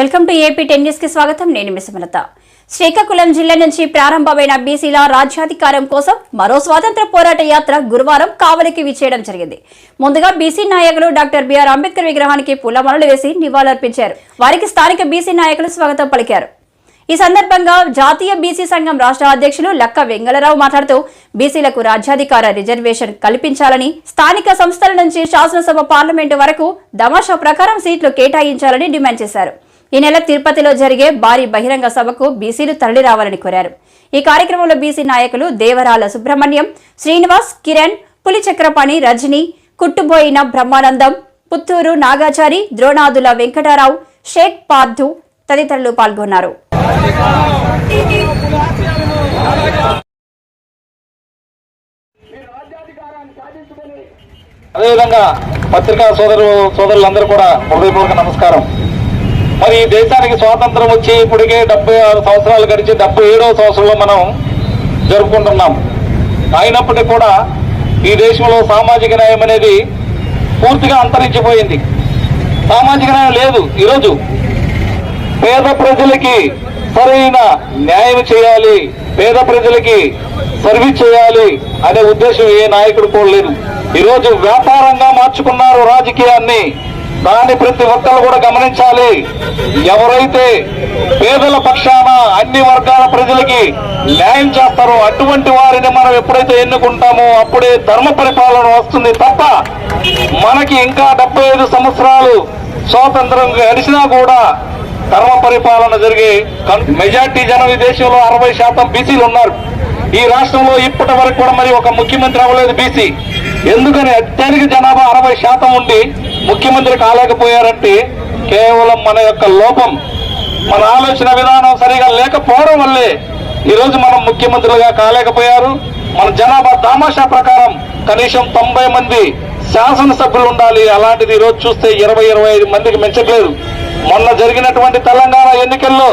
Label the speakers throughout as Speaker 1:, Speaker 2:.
Speaker 1: Welcome to AP ten న్యూస్కి స్వాగతం. నేను మిసమలత శ్రీకాకుళం జిల్లా నుంచి ప్రారంభమైన బీసీల రాజ్యాధికారం కోసం మరో స్వాతంత్ర పోరాట యాత్ర గురువారం కావలికి విచ్చేయడం జరిగింది. ముందుగా బీసీ నాయకులు డాక్టర్ బిఆర్ అంబేద్కర్ విగ్రహానికి పూలమాలలు వేసి నివాళులర్పించారు. వారికి స్థానిక బీసీ నాయకులు స్వాగతం పలికారు. ఈ సందర్భంగా జాతీయ బీసీ సంఘం రాష్ట్ర అధ్యక్షులు లక్క వెంగళరావు మాట్లాడుతూ బీసీలకు రాజ్యాధికార రిజర్వేషన్ కల్పించాలని స్థానిక సంస్థల నుంచి శాసనసభ పార్లమెంటు వరకు దమాషా ప్రకారం సీట్లు కేటాయించాలని డిమాండ్ చేశారు. ఈ నెల తిరుపతిలో జరిగే భారీ బహిరంగ సభకు బీసీలు తరలిరావాలని కోరారు. ఈ కార్యక్రమంలో బీసీ నాయకులు దేవరాల సుబ్రహ్మణ్యం శ్రీనివాస్ కిరణ్ పులిచక్రపాణి రజని కుట్టుబోయిన బ్రహ్మానందం పుత్తూరు నాగాచారి ద్రోణాదుల వెంకటారావు షేక్ పార్థు తదితరులు పాల్గొన్నారు.
Speaker 2: అదేవిధంగా పత్రికా సోదరు సోదరులందరూ కూడా హృదయపూర్వక నమస్కారం. మరి ఈ దేశానికి స్వాతంత్రం వచ్చి ఇప్పటికే డెబ్బై ఆరు సంవత్సరాలు గడిచి డెబ్బై ఏడవ సంవత్సరంలో మనం జరుపుకుంటున్నాం. అయినప్పటికీ కూడా ఈ దేశంలో సామాజిక న్యాయం అనేది పూర్తిగా అంతరించిపోయింది. సామాజిక న్యాయం లేదు ఈరోజు. పేద ప్రజలకి సరైన న్యాయం చేయాలి పేద ప్రజలకి సర్వీస్ చేయాలి అనే ఉద్దేశం ఏ నాయకుడు కూడా లేదు. ఈరోజు వ్యాపారంగా మార్చుకున్నారు రాజకీయాన్ని దాన్ని ప్రతి ఒక్కరు కూడా గమనించాలి. ఎవరైతే పేదల పక్షాన అన్ని వర్గాల ప్రజలకి న్యాయం చేస్తారో అటువంటి వారిని మనం ఎప్పుడైతే ఎన్నుకుంటామో అప్పుడే ధర్మ పరిపాలన వస్తుంది తప్ప మనకి ఇంకా డెబ్బై ఐదు సంవత్సరాలు స్వాతంత్రం గడిచినా కూడా ధర్మ పరిపాలన జరిగే మెజార్టీ జనం ఈ దేశంలో అరవై శాతం బీసీలు ఉన్నారు. ఈ రాష్ట్రంలో ఇప్పటి వరకు కూడా మరి ఒక ముఖ్యమంత్రి అవ్వలేదు బీసీ. ఎందుకని అత్యధిక జనాభా అరవై శాతం ఉండి ముఖ్యమంత్రి కాలేకపోయారంటే కేవలం మన యొక్క లోపం. మన ఆలోచన విధానం సరిగా లేకపోవడం వల్లే ఈరోజు మనం ముఖ్యమంత్రులుగా కాలేకపోయారు. మన జనాభా దామాషా ప్రకారం కనీసం తొంభై మంది శాసనసభ్యులు ఉండాలి. అలాంటిది ఈరోజు చూస్తే ఇరవై ఇరవై ఐదు మందికి మించట్లేదు. మొన్న జరిగినటువంటి తెలంగాణ ఎన్నికల్లో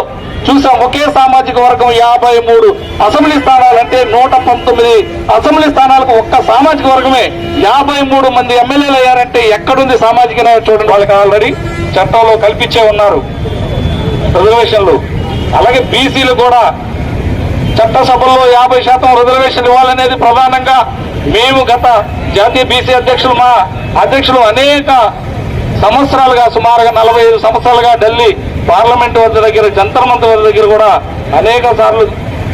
Speaker 2: చూసాం ఒకే సామాజిక వర్గం యాభై మూడు అసెంబ్లీ స్థానాలు అంటే నూట పంతొమ్మిది. అసెంబ్లీ స్థానాలకు ఒక్క సామాజిక వర్గమే. యాభై మూడు మంది ఎమ్మెల్యేలు అయ్యారంటే ఎక్కడుంది సామాజిక న్యాయం చూడండి. వాళ్ళకి ఆల్రెడీ చట్టంలో కల్పించే ఉన్నారు. రిజర్వేషన్లు. అలాగే బీసీలు కూడా చట్టసభల్లో యాభై శాతం రిజర్వేషన్ ఇవ్వాలనేది ప్రధానంగా మేము గత జాతీయ బీసీ అధ్యక్షులు మా అధ్యక్షులు అనేక సంవత్సరాలుగా సుమారుగా నలభై ఐదు సంవత్సరాలుగా ఢిల్లీ పార్లమెంట్ వద్ద దగ్గర జంతర్ మంత్ర దగ్గర కూడా అనేక సార్లు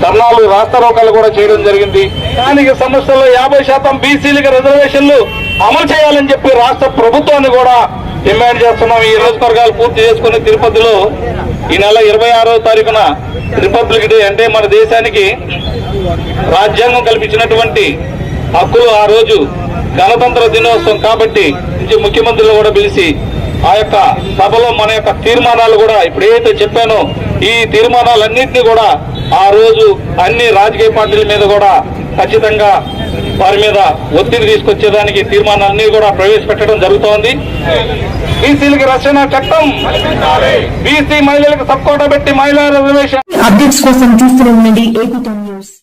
Speaker 2: ధర్నాలు రాస్తారోకాలు కూడా చేయడం జరిగింది. స్థానిక సంస్థల్లో యాభై శాతం బీసీలకు రిజర్వేషన్లు అమలు చేయాలని చెప్పి రాష్ట్ర ప్రభుత్వాన్ని కూడా డిమాండ్ చేస్తున్నాం. ఈ నియోజకవర్గాలు పూర్తి చేసుకుని తిరుపతిలో ఈ నెల ఇరవై ఆరో తారీఖున రిపబ్లిక్ డే అంటే మన దేశానికి రాజ్యాంగం కల్పించినటువంటి హక్కులు ఆ రోజు గణతంత్ర దినోత్సవం కాబట్టి ముఖ్యమంత్రులు కూడా పిలిచి ఆ యొక్క సభలో మన యొక్క తీర్మానాలు కూడా ఇప్పుడు ఏదైతే చెప్పానో ఈ తీర్మానాలన్నింటినీ కూడా ఆ రోజు అన్ని రాజకీయ పార్టీల మీద కూడా ఖచ్చితంగా వారి మీద ఒత్తిడి తీసుకొచ్చేదానికి తీర్మానాలన్నీ కూడా ప్రవేశపెట్టడం జరుగుతోంది. బీసీలకి రక్షణ చట్టం బీసీ మహిళలకు సబ్ పెట్టి మహిళా రిజర్వేషన్.
Speaker 3: అప్డేట్స్ కోసం చూస్తూనే ఉండండి. AP news